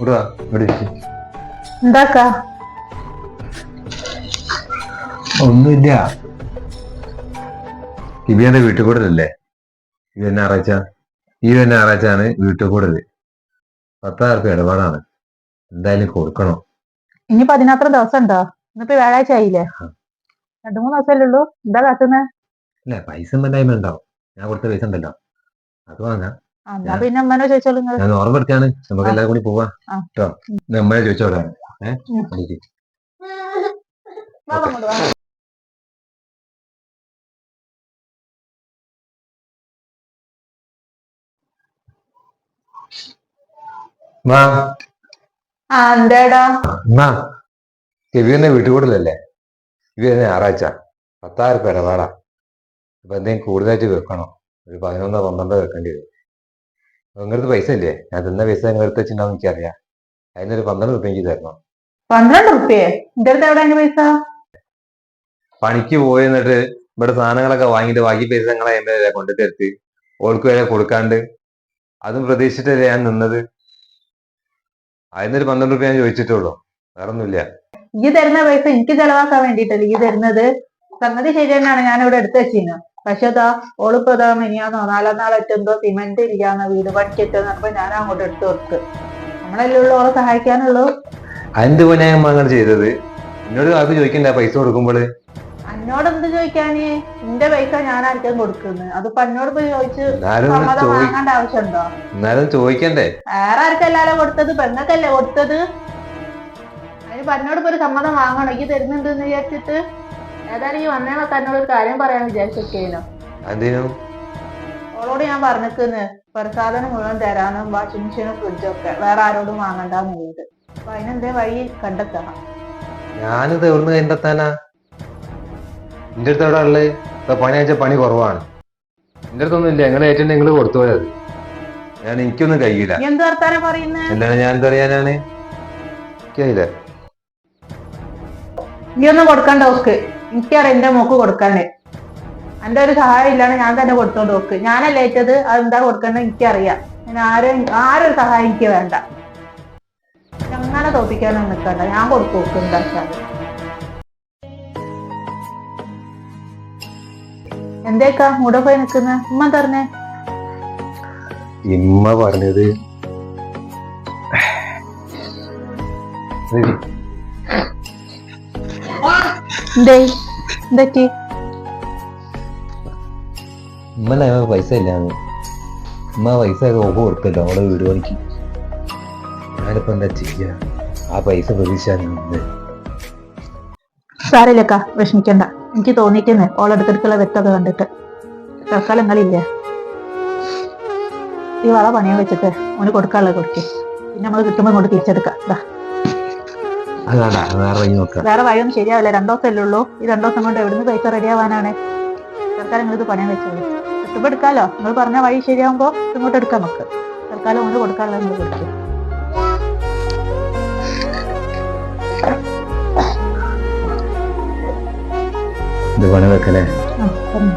ഇവിടെ ഇവിടെ എന്താക്കാ? ഒന്നുമില്ല. കിബിയുടെ വീട്ടിൽ കൂടലല്ലേ തന്നെ ഞായറാഴ്ച തന്നെ ഞായറാഴ്ചയാണ് വീട്ടിൽ കൂടൽ പത്തായിരം റുപ്യ ഇടപാടാണ്. എന്തായാലും കൊടുക്കണം. ഇനി പതിനാത്ര ദിവസം ഉണ്ടോ ഇന്നിപ്പോ വ്യാഴാഴ്ച ആയില്ലേ? രണ്ടു മൂന്ന് ദിവസമല്ലേ ഉള്ളൂ. എന്താ കാട്ടുന്നേ? അല്ല പൈസ ഉണ്ടാവും. ഞാൻ കൊടുത്ത പൈസ ഉണ്ടല്ലോ. അത് വാങ്ങാം. പിന്നെ അമ്മനോ ചോദിച്ചോളൂ ഞാൻ ഓർമ്മപ്പെടുത്താണ് നമുക്ക് എല്ലാവരും കൂടി പോവാ. കേട്ടോ? നമ്മളെ ചോദിച്ചോടാ ഏഹ് ഉം. വാ, വാ, ഇങ്ങോട്ട് വാ. വാ. ആ എന്തേടാ? എന്നാ. കെവി തന്നെ വീട്ടിൽ കൂടലല്ലേ? കെവി ഞായറാഴ്ച. പത്തായിരം റുപ്യ ഇടപാടാ. അപ്പൊ എന്തെങ്കിലും കൂടുതലായിട്ട് വെക്കണോ? ഒരു പതിനൊന്നോ പന്ത്രണ്ടോ വെക്കേണ്ടി വരും. നിങ്ങളടുത്ത് പൈസ ഇല്ലേ? ഞാൻ തന്ന പൈസ നിങ്ങളടുത്ത് വെച്ചിട്ടുണ്ടാവും എനിക്കറിയാം. അതിനൊരു പന്ത്രണ്ട് റുപ്യ എനിക്ക് തരണം? പന്ത്രണ്ട് റുപ്യേ എന്റെ അടുത്ത് എവിടെ അതിന്റെ പൈസ? പണിക്ക് പോയി എന്നിട്ട് ഇവിടെ സാധനങ്ങളൊക്കെ വാങ്ങിയിട്ട് ബാക്കി പൈസ നിങ്ങളെ എന്റെ കൊണ്ടു തരുത്ത് ഓൾക്ക് വരെ കൊടുക്കാണ്ട്. അതും പ്രതീക്ഷിച്ചിട്ടല്ലേ ഞാൻ നിന്നത്? അതിനൊരു പന്ത്രണ്ട് റുപ്യ ഞാൻ ചോദിച്ചിട്ടുള്ളൂ. വേറെ ഒന്നുമില്ല ഈ തരുന്ന പൈസ എനിക്ക് ചെലവാക്കാൻ വേണ്ടിട്ടല്ലേ ഈ തരുന്നത്? സംഗതി ശരി തന്നെയാണ്. ഞാൻ ഇവിടെ എടുത്തു വെച്ചിരുന്നു പക്ഷെ അതാ ഓളിപ്പോ ഇതാ മിനിയാന്നോ നാലാം നാളെത്തുമ്പോ സിമെന്റ് ഇരിക്കാന്ന് വീട് പണിക്കെത്തുന്ന ഞാൻ അങ്ങോട്ട് എടുത്ത് കൊടുത്ത്. നമ്മളല്ലേ ഉള്ളു ഓളെ സഹായിക്കാനുള്ളൂ. പോലെ ഞാൻ അങ്ങനെ ചെയ്തത്? എന്നോട് ആർക്ക് ചോദിക്കണ്ട പൈസ കൊടുക്കുമ്പോൾ എന്നോട് എന്ത് ചോദിക്കാനേ? നിന്റെ പൈസ ഞാൻ ആർക്കും കൊടുക്കുന്നത് അതിപ്പോ എന്നോട് പോയി ചോദിച്ച് എന്നാലും ഒന്ന് സമ്മതം ചോദി വാങ്ങേണ്ട ആവശ്യമുണ്ടോ? എന്നാലും ചോദിക്കണ്ടേ? വേറെ ആർക്കല്ലാലോ കൊടുത്തത്? പെങ്ങക്കല്ലേ കൊടുത്തത്? അതിന് പന്നോട് ഇപ്പൊ ഒരു സമ്മതം വാങ്ങണം. ഈ തരുന്നുണ്ട് എന്ന് വിചാരിച്ചിട്ട് ഏതായാലും ഈ വന്നേ എന്നോട് ഒരു കാര്യം പറയാൻ വിചാരിച്ചൊക്കെയായിരുന്നു അതിനു ഓളോട് ഞാൻ പറഞ്ഞിരിക്കുന്നു പ്രസാദനം മുഴുവൻ തരാനും വാഷിംഗ് മെഷീനും ഫ്രിഡ്ജും ഒക്കെ വേറെ ആരോടും വാങ്ങണ്ടെന്നുള്ളത് അപ്പൊ അതിനെന്തേ വഴി കണ്ടെത്തണം ഞാനിത് എവിടുന്ന് കണ്ടെത്താനാ? എന്റെ അടുത്ത് എവിടെ ഉള്ളത്? ഇപ്പൊ പണി അയച്ച പണി കുറവാണ്. എന്റെ അടുത്തൊന്നും ഇല്ല. നിങ്ങൾ ഏറ്റവും നിങ്ങൾ കൊടുത്തു പോയത് ഞാൻ എനിക്കൊന്നും കഴിയില്ല എന്ത് വർത്താനം പറയുന്നത് എന്താണ് ഞാൻ എന്തറിയാനാണ് പറയാനാണ് എനിക്കറിയില്ല. നീ ഒന്നും കൊടുക്കണ്ട ഓക്ക്. എനിക്കറിയാം എന്റെ മോക്ക് കൊടുക്കാനേ. എന്റെ ഒരു സഹായം ഇല്ലാണ് ഞാൻ തന്നെ കൊടുത്തോണ്ട് നോക്ക് ഞാനല്ലേ ഏറ്റത്? അതെന്താ കൊടുക്കണ്ടത് എനിക്കറിയാം. ഞാൻ ആരും ആരും സഹായം എനിക്ക് വേണ്ട. അങ്ങനെ തോപ്പിക്കാനൊന്നും നിൽക്കണ്ട ഞാൻ കൊടുത്തു നോക്ക് എന്താ വെച്ചാൽ എന്തേക്കാ? മൂടെ പോയി നിക്കുന്ന? ഉമ്മ തരണേ ഇമ്മ പറഞ്ഞത് ശരി. എന്തേ? എന്തൊക്കെ ഇമ്മ ഞങ്ങൾക്ക് പൈസ ഇല്ലാന്ന്. ഉമ്മ പൈസ ഒക്കെ ഓക്ക് കൊടുക്കല്ലോ അവളെ വീട് പണിക്ക്. ഞാനിപ്പോ എന്താ ചെയ്യ? ആ പൈസ പ്രതീക്ഷ നിന്ന് സാരമില്ലക്ക വിഷമിക്കണ്ട. എനിക്ക് തോന്നിയിട്ടേന്ന്. ഓളെടുത്തെടുക്കുള്ള വ്യക്തത കണ്ടിട്ട്. തൽക്കാലങ്ങളില്ലേ ഈ വള പണിയാൻ വെച്ചിട്ട് ഓന് കൊടുക്കാനുള്ളത് കൊടുക്കേ. പിന്നെ നമ്മൾ കിട്ടുമ്പോൾ കൊണ്ട് തിരിച്ചെടുക്കാം. വേറെ വഴി നോക്കാം. വേറെ വഴിയൊന്നും ശരിയാവില്ല. രണ്ടു ദിവസമല്ലേ ഉള്ളൂ. ഈ രണ്ടു ദിവസം കൊണ്ട് എവിടുന്ന് പൈസ റെഡി ആവാനാണ്? സർക്കാർ നിങ്ങൾ ഇത് പണയം വെച്ചത് കിട്ടുമ്പോൾ എടുക്കാലോ? നിങ്ങൾ പറഞ്ഞ വഴി ശരിയാകുമ്പോൾ ഇങ്ങോട്ട് എടുക്കാം നമുക്ക്. തൽക്കാലം കൊണ്ട് കൊടുക്കാനുള്ള നിങ്ങൾ കൊടുക്കും? ഇത് പണി വെക്കലേ ആ പറഞ്ഞു.